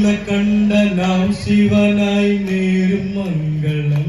നീലകണ്ഠനാം ശിവനായി നേരും മംഗളം.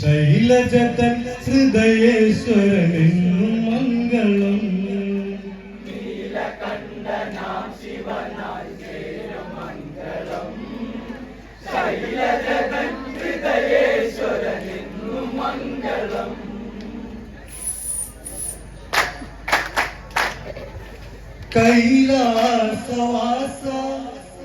ശൈലജതൻ ഹൃദയേശ്വരനെന്നും മംഗളം. കൈലാസവാസ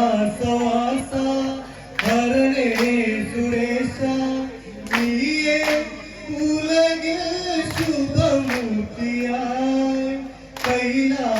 कैलासवासा हरणे सुरेशा निये कुलगे शुभमूर्तिया पहिला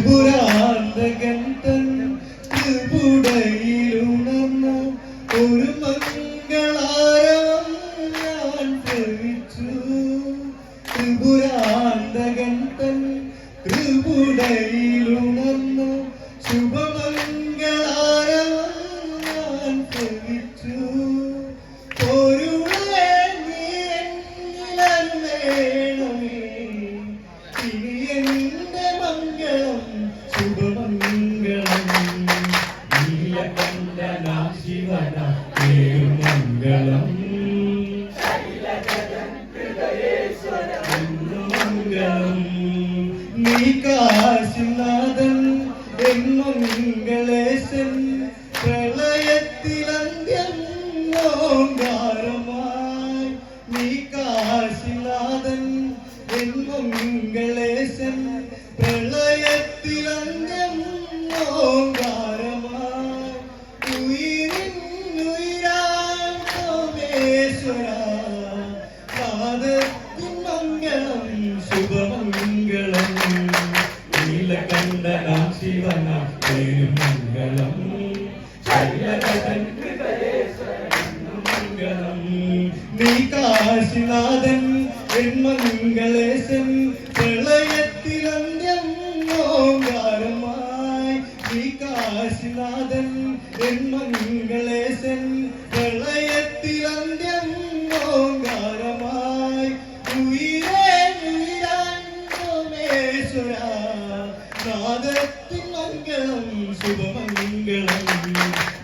ത്രിപുരാന്തകൻ തൻ ത്രിപുടയിലുണർന്ന ഞാൻ ശ്രവിച്ചു ത്രിപുരാന്തകൻ തൻ മംഗളം നീ കാശിനാഥൻ എൻ മംഗളേശൻ പ്രളയത്തിലന്ത്യം ഓങ്കാരമായി നീ കാശിനാഥൻ എൻ നിങ്ങളേശൻ പ്രളയത്തിലന്ത്യം ഓങ്കാരമായി കാശിനാഥൻ മംഗളേശൻ പ്രളയത്തിലന്ത്യം ഓങ്കാരമായി നീ കാശിനാഥൻ മംഗളേശൻ പ്രളയത്തിലന്ത്യം ഓങ്കാരമായി ഉയരേ ഉയരാൻ സോമേശ്വര നാദത്തിൻ മംഗളം ശുഭമംഗളം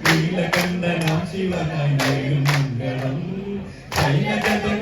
നീലകണ്ഠനാം ശിവനായി മംഗളം ശൈലജതൻ